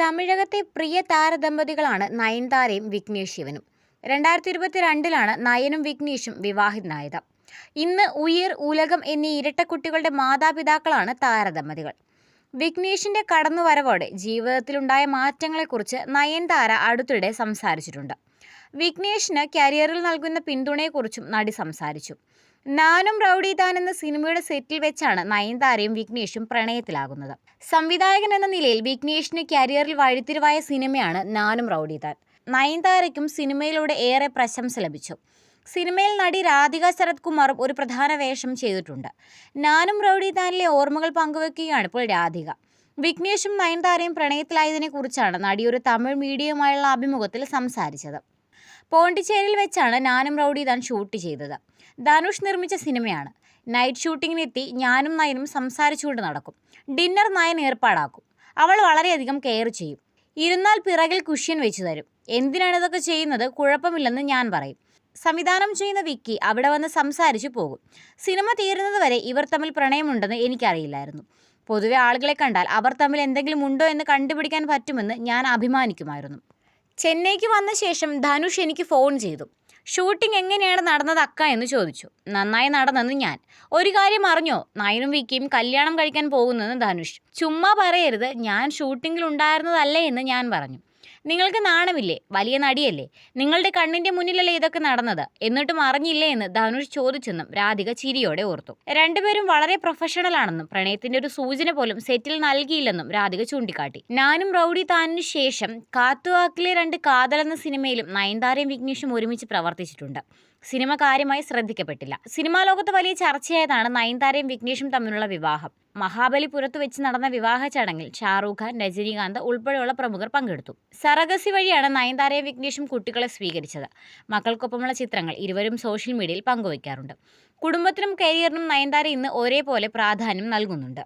തമിഴകത്തെ പ്രിയ താരദമ്പതികളാണ് നയൻതാരയും വിഘ്നേഷ് ശിവനും രണ്ടായിരത്തി ഇരുപത്തിരണ്ടിലാണ് നയനും വിഘ്നേഷും വിവാഹിതനായത്. ഇന്ന് ഉയർ ഉലകം എന്നീ ഇരട്ടക്കുട്ടികളുടെ മാതാപിതാക്കളാണ് താരദമ്പതികൾ. വിഘ്നേഷിന്റെ കടന്നുവരവോടെ ജീവിതത്തിലുണ്ടായ മാറ്റങ്ങളെക്കുറിച്ച് നയൻതാര അടുത്തിടെ സംസാരിച്ചിട്ടുണ്ട്. വിഘ്നേഷിന് കരിയറിൽ നൽകുന്ന പിന്തുണയെക്കുറിച്ചും നടി സംസാരിച്ചു. നാനും റൗഡി താൻ എന്ന സിനിമയുടെ സെറ്റിൽ വെച്ചാണ് നയൻതാരയും വിഘ്നേഷും പ്രണയത്തിലാകുന്നത്. സംവിധായകൻ എന്ന നിലയിൽ വിഘ്നേഷിന് കരിയറിൽ വഴിത്തിരിവായ സിനിമയാണ് നാനും റൗഡി താൻ. നയൻതാരയ്ക്കും സിനിമയിലൂടെ ഏറെ പ്രശംസ ലഭിച്ചു. സിനിമയിൽ നടി രാധിക ശരത് കുമാറും ഒരു പ്രധാന വേഷം ചെയ്തിട്ടുണ്ട്. നാനും റൗഡി താനിലെ ഓർമ്മകൾ പങ്കുവെക്കുകയാണ് ഇപ്പോൾ രാധിക. വിഘ്നേഷും നയൻതാരയും പ്രണയത്തിലായതിനെക്കുറിച്ചാണ് നടി ഒരു തമിഴ് മീഡിയയുമായുള്ള അഭിമുഖത്തിൽ സംസാരിച്ചത്. പോണ്ടിച്ചേരിയിൽ വെച്ചാണ് നാനും റൗഡി താൻ ഷൂട്ട് ചെയ്തത്. ധനുഷ് നിർമ്മിച്ച സിനിമയാണ്. നൈറ്റ് ഷൂട്ടിങ്ങിനെത്തി ഞാനും നയനും സംസാരിച്ചുകൊണ്ട് നടക്കും. ഡിന്നർ നയൻ ഏർപ്പാടാക്കും. അവൾ വളരെയധികം കെയർ ചെയ്യും. ഇരുന്നാൽ പിറകിൽ കുഷ്യൻ വെച്ച് തരും. എന്തിനാണ് ഇതൊക്കെ ചെയ്യുന്നത്? കുഴപ്പമില്ലെന്ന് ഞാൻ പറയും. സംവിധാനം ചെയ്യുന്ന വിക്കി അവിടെ വന്ന് സംസാരിച്ചു പോകും. സിനിമ തീരുന്നതുവരെ ഇവർ തമ്മിൽ പ്രണയമുണ്ടെന്ന് എനിക്കറിയില്ലായിരുന്നു. പൊതുവെ ആളുകളെ കണ്ടാൽ അവർ തമ്മിൽ എന്തെങ്കിലും ഉണ്ടോ എന്ന് കണ്ടുപിടിക്കാൻ പറ്റുമെന്ന് ഞാൻ അഭിമാനിക്കുമായിരുന്നു. ചെന്നൈക്ക് വന്ന ശേഷം ധനുഷ് എനിക്ക് ഫോൺ ചെയ്തു. ഷൂട്ടിംഗ് എങ്ങനെയാണ് നടന്നത് അക്ക എന്ന് ചോദിച്ചു. നന്നായി നടന്നെന്ന് ഞാൻ. ഒരു കാര്യം അറിഞ്ഞോ? നയനും വിക്കിയും കല്യാണം കഴിക്കാൻ പോകുന്നെന്ന് ധനുഷ്. ചുമ്മാ പറയരുത്. ഞാൻ ഷൂട്ടിങ്ങിൽ ഉണ്ടായിരുന്നതല്ലേ എന്ന് ഞാൻ പറഞ്ഞു. നിങ്ങൾക്ക് നാണമില്ലേ? വലിയ നടിയല്ലേ? നിങ്ങളുടെ കണ്ണിന്റെ മുന്നിലല്ലേ ഇതൊക്കെ നടന്നത്? എന്നിട്ടും അറിഞ്ഞില്ലേ എന്ന് ധനുഷ് ചോദിച്ചെന്നും രാധിക ചിരിയോടെ ഓർത്തു. രണ്ടുപേരും വളരെ പ്രൊഫഷണൽ ആണെന്നും പ്രണയത്തിന്റെ ഒരു സൂചന പോലും സെറ്റിൽ നൽകിയില്ലെന്നും രാധിക ചൂണ്ടിക്കാട്ടി. ഞാനും റൗഡി താനിനു ശേഷം കാത്തുവാക്കിലെ രണ്ട് കാതൽ എന്ന സിനിമയിലും നയൻതാരയും വിഘ്നേഷും ഒരുമിച്ച് പ്രവർത്തിച്ചിട്ടുണ്ട്. സിനിമ കാര്യമായി ശ്രദ്ധിക്കപ്പെട്ടില്ല. സിനിമാ ലോകത്ത് വലിയ ചർച്ചയായതാണ് നയൻതാരയും വിഘ്നേഷും തമ്മിലുള്ള വിവാഹം. മഹാബലിപുരത്ത് വെച്ച് നടന്ന വിവാഹ ചടങ്ങിൽ ഷാറൂഖ് ഖാൻ രജനീകാന്ത് ഉൾപ്പെടെയുള്ള പ്രമുഖർ പങ്കെടുത്തു. സറഗസി വഴിയാണ് നയൻതാരയും വിഘ്നേഷും കുട്ടികളെ സ്വീകരിച്ചത്. മക്കൾക്കൊപ്പമുള്ള ചിത്രങ്ങൾ ഇരുവരും സോഷ്യൽ മീഡിയയിൽ പങ്കുവയ്ക്കാറുണ്ട്. കുടുംബത്തിനും കരിയറിനും നയൻതാര ഇന്ന് ഒരേപോലെ പ്രാധാന്യം നൽകുന്നുണ്ട്.